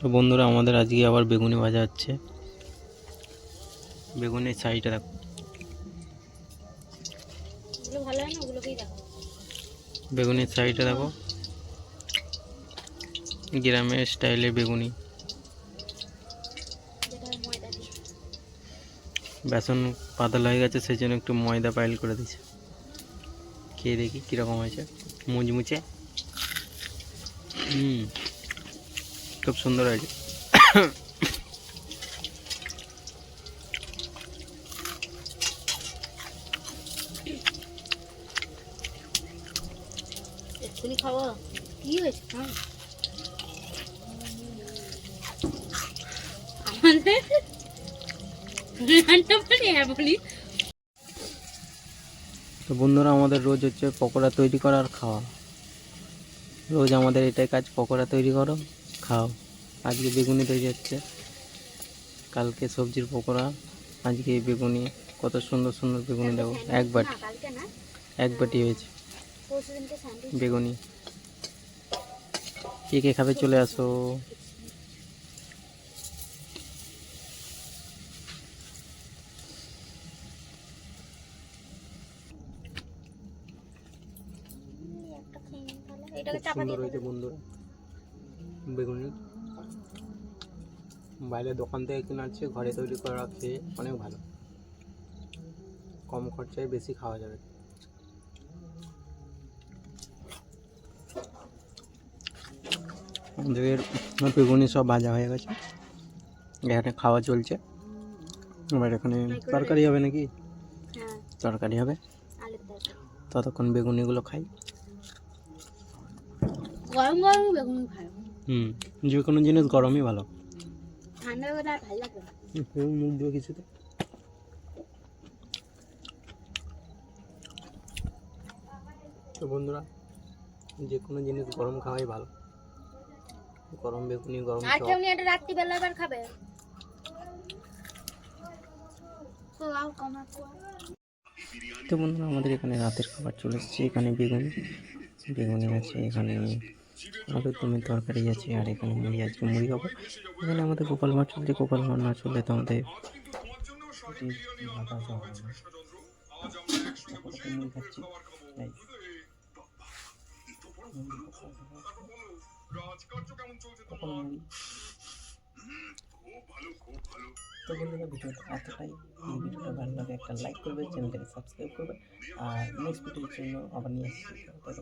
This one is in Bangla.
তো বন্ধুরা আমাদের আজকে আবার বেগুনি ভাজা হচ্ছে। বেগুনের সাইডটা দেখো। বেগুনের সাইডটা দেখো। গ্রামের স্টাইলে বেগুনি। বেসন পাতলা হয়ে গেছে সেই জন্য একটু ময়দা পাইল করে দিছে খেয়ে দেখি কীরকম হয়েছে। মুচমুচে। হুম। খুব সুন্দর হয়েছে। এক্ষুনি কি হয়েছে? হ্যাঁ। হ্যাঁ তো বন্ধুরা আমাদের রোজ হচ্ছে পকোড়া তৈরি করা আর খাওয়া। রোজ আমাদের এটাই কাজ পকোড়া তৈরি করো। খাও। আজকে বেগুনি তৈরি হচ্ছে কালকে সবজির পকোড়া আজকে এই বেগুনি। কত সুন্দর সুন্দর বেগুনি দেখো। এক বাটি। এক বাটি হয়েছে। বেগুনি। কে কে খাবে চলে আসো। সুন্দর হয়েছে বন্ধুরা। বেগুনি। বাইরে দোকান থেকে কিনে আছে ঘরে তৈরি করা খেয়ে অনেক ভালো। কম খরচায় বেশি খাওয়া যাবে। বেগুনি সব ভাজা হয়ে গেছে। এখানে খাওয়া চলছে। এবার এখানে তরকারি হবে নাকি? তরকারি হবে। ততক্ষণ বেগুনিগুলো খাই। গরম গরম বেগুন ভালো। হুম যে কোনো জিনিস গরমই ভালো। ঠান্ডা বেলা আর ভালো লাগে মুখ দিয়ে কিছুতে তো। বন্ধুরা যে কোনো জিনিস গরম খাওয়াই ভালো। গরম বেগুনি গরম আর কেউ নিয়ে এটা রাত্রিবেলা আবার খাবে? তো বন্ধুরা আমাদের এখানে রাতের খাবার চলে এসেছে। এখানে বেগুনি বেগুনি আছে এখানে আলুর দমের তরকারি আছে আর এখানে মুড়ি, আজকে মুড়ি খাব। এখানে আমাদের গোপাল মাছ চলছে, গোপাল মাছ না চললে তো আমাদের ভালো লাগে একটা লাইক করবে সাবস্ক্রাইব করবে। আর নেক্সট জন্য আবার নিয়ে আসছি। ভালো